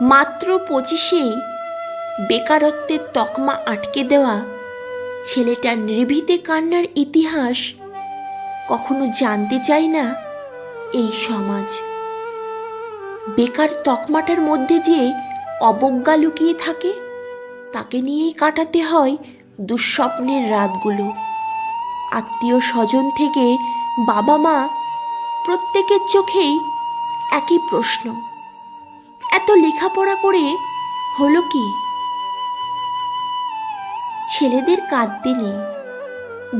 মাত্র পঁচিশেই বেকারত্বের তকমা আটকে দেওয়া ছেলেটার নির্ভীতে কান্নার ইতিহাস কখনো জানতে চায় না এই সমাজ। বেকার তকমাটার মধ্যে যে অবজ্ঞা লুকিয়ে থাকে, তাকে নিয়েই কাটাতে হয় দুঃস্বপ্নের রাতগুলো। আত্মীয় স্বজন থেকে বাবা মা প্রত্যেকের চোখেই একই প্রশ্ন। এত লেখাপড়া করে হলো কি? ছেলেদের কাঁদতে নেই।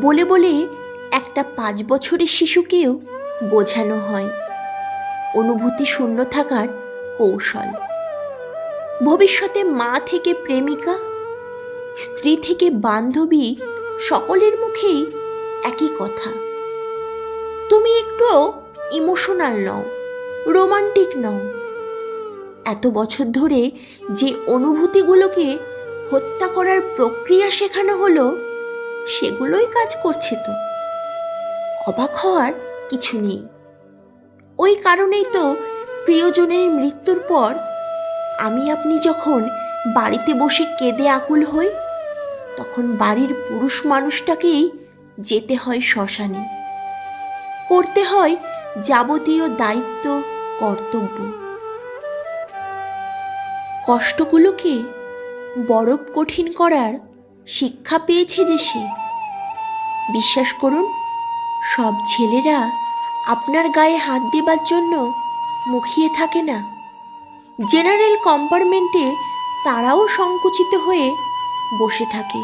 বলে বলে একটা পাঁচ বছরের শিশুকেও বোঝানো হয়। অনুভূতি শূন্য থাকার কৌশল। ভবিষ্যতে মা থেকে প্রেমিকা, স্ত্রী থেকে বান্ধবী সকলের মুখেই একই কথা। তুমি একটু ইমোশনাল নও রোমান্টিক নও। এত বছর ধরে যে অনুভূতিগুলোকে হত্যা করার প্রক্রিয়া শেখানো হলো, সেগুলোই কাজ করছে তো। অবাক হওয়ার কিছু নেই। ওই কারণেই তো প্রিয়জনের মৃত্যুর পর আমি আপনি যখন বাড়িতে বসে কেঁদে আকুল হই, তখন বাড়ির পুরুষ মানুষটাকেই যেতে হয় শ্মশানে। করতে হয় যাবতীয় দায়িত্ব, কর্তব্য। কষ্টগুলোকে বরফ কঠিন করার শিক্ষা পেয়েছে যে সে। বিশ্বাস করুন, সব ছেলেরা আপনার গায়ে হাত দেবার জন্য মুখিয়ে থাকে না। জেনারেল কম্পার্টমেন্টে তারাও সংকুচিত হয়ে বসে থাকে।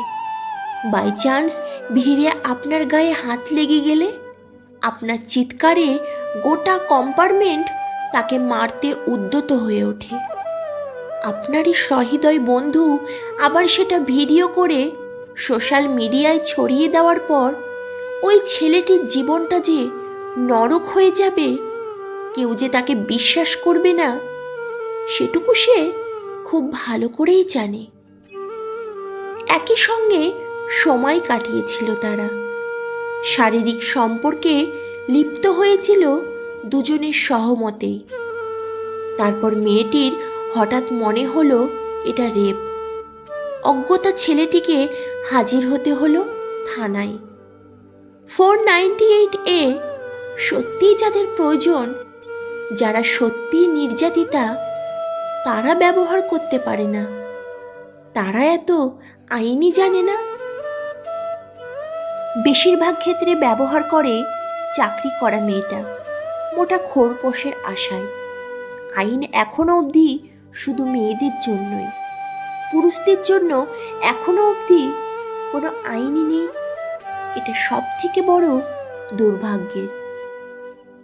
বাই চান্স ভিড়ে আপনার গায়ে হাত লেগে গেলে আপনার চিৎকারে গোটা কম্পার্টমেন্ট তাকে মারতে উদ্যত হয়ে ওঠে। আপনারই সহৃদয় বন্ধু আবার সেটা ভিডিও করে সোশ্যাল মিডিয়ায় ছড়িয়ে দেওয়ার পর ওই ছেলেটির জীবনটা যে নরক হয়ে যাবে, কেউ যে তাকে বিশ্বাস করবে না, সেটুকু সে খুব ভালো করেই জানে। একই সঙ্গে সময় কাটিয়েছিল তারা। শারীরিক সম্পর্কে লিপ্ত হয়েছিল দুজনের সহমতেই। তারপর মেয়েটির হঠাৎ মনে হলো এটা রেপ। অজ্ঞতা ছেলেটিকে হাজির হতে হলো থানায়। ফোর নাইনটি এইট এ সত্যিই যাদের প্রয়োজন, যারা সত্যিই নির্যাতিতা, তারা ব্যবহার করতে পারে না। তারা এত আইনই জানে না। বেশিরভাগ ক্ষেত্রে ব্যবহার করে চাকরি করা মেয়েটা। মোটা খোরপোশের আশায়। আইন এখনও অবধি শুধু মেয়েদের জন্যই। পুরুষদের জন্য এখনও অবধি কোনো আইনই নেই। এটা সব থেকে বড় দুর্ভাগ্যের।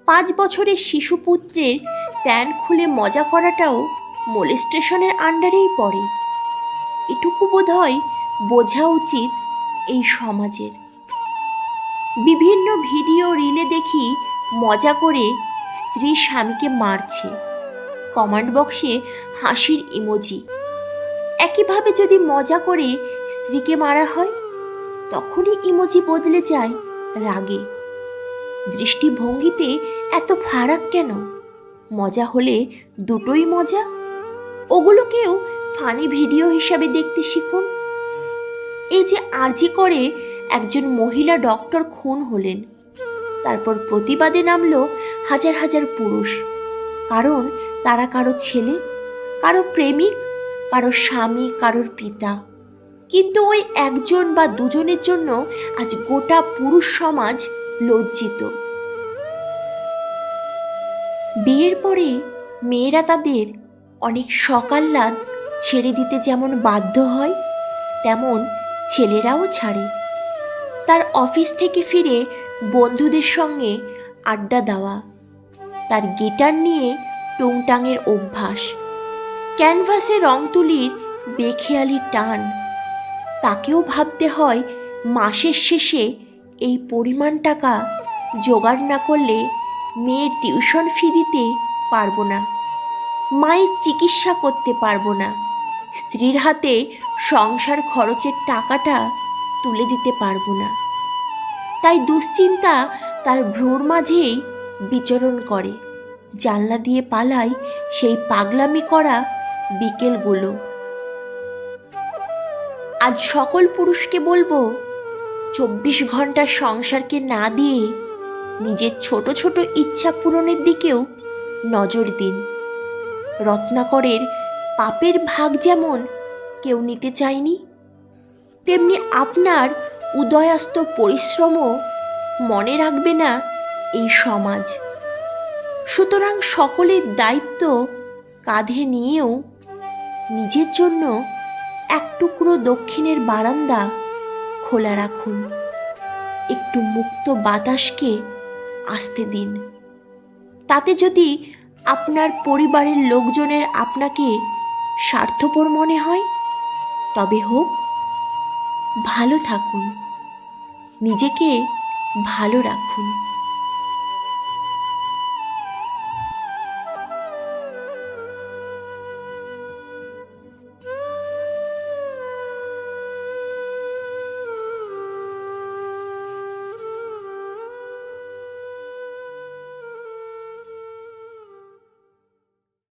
পাঁচ বছরের শিশুপুত্রের প্যান্ট খুলে মজা করাটাও মোলেস্টেশনের আন্ডারেই পড়ে। এটুকু বোধ হয় বোঝা উচিত এই সমাজের। বিভিন্ন ভিডিও, রিলে দেখি মজা করে স্ত্রী স্বামীকে মারছে। কমান্ড বক্সে হাসির ইমোজি। একইভাবে যদি মজা করে স্ত্রীকে মারা হয়, তখনই ইমোজি বদলে যায় রাগে। দৃষ্টিভঙ্গিতে এত ফারাক কেন? মজা হলে দুটোই মজা। ওগুলোকেও ফানি ভিডিও হিসাবে দেখতে শিখুন। এই যে আর্জি করে একজন মহিলা ডক্টর খুন হলেন, তারপর প্রতিবাদে নামলো হাজার হাজার পুরুষ। কারণ তারা কারও ছেলে, কারও প্রেমিক, কারও স্বামী, কারোর পিতা। কিন্তু ওই একজন বা দুজনের জন্য আজ গোটা পুরুষ সমাজ লজ্জিত। বিয়ের পরে মেয়েরা তাদের অনেক সকাল্লাদ ছেড়ে দিতে যেমন বাধ্য হয়, তেমন ছেলেরাও ছাড়ে। তার অফিস থেকে ফিরে বন্ধুদের সঙ্গে আড্ডা দেওয়া, তার গিটার নিয়ে টুংটাঙের অভ্যাস। ক্যানভাসে রং তুলির বেখেয়ালি টান। তাকেও ভাবতে হয় মাসের শেষে এই পরিমাণ টাকা জোগাড় না করলে মেয়ের টিউশন ফি দিতে পারব না। মায়ের চিকিৎসা করতে পারব না। স্ত্রীর হাতে সংসার খরচের টাকাটা তুলে দিতে পারব না। তাই দুশ্চিন্তা তার ভ্রুর মাঝেই বিচরণ করে। জানলা দিয়ে পালাই সেই পাগলামি করা বিকেলগুলো। আজ সকল পুরুষকে বলব, চব্বিশ ঘণ্টা সংসারকে না দিয়ে নিজের ছোট ছোট ইচ্ছা পূরণের দিকেও নজর দিন। রত্নাকরের পাপের ভাগ যেমন কেউ নিতে চায়নি, তেমনি আপনার উদয়াস্ত পরিশ্রমও মনে রাখবে না এই সমাজ। সুতরাং সকলের দায়িত্ব কাঁধে নিয়েও নিজের জন্য এক টুকরো দক্ষিণের বারান্দা খোলা রাখুন। একটু মুক্ত বাতাসকে আসতে দিন। তাতে যদি আপনার পরিবারের লোকজনের আপনাকে স্বার্থপর মনে হয়, তবে হোক, ভালো থাকুন। নিজেকে ভালো রাখুন।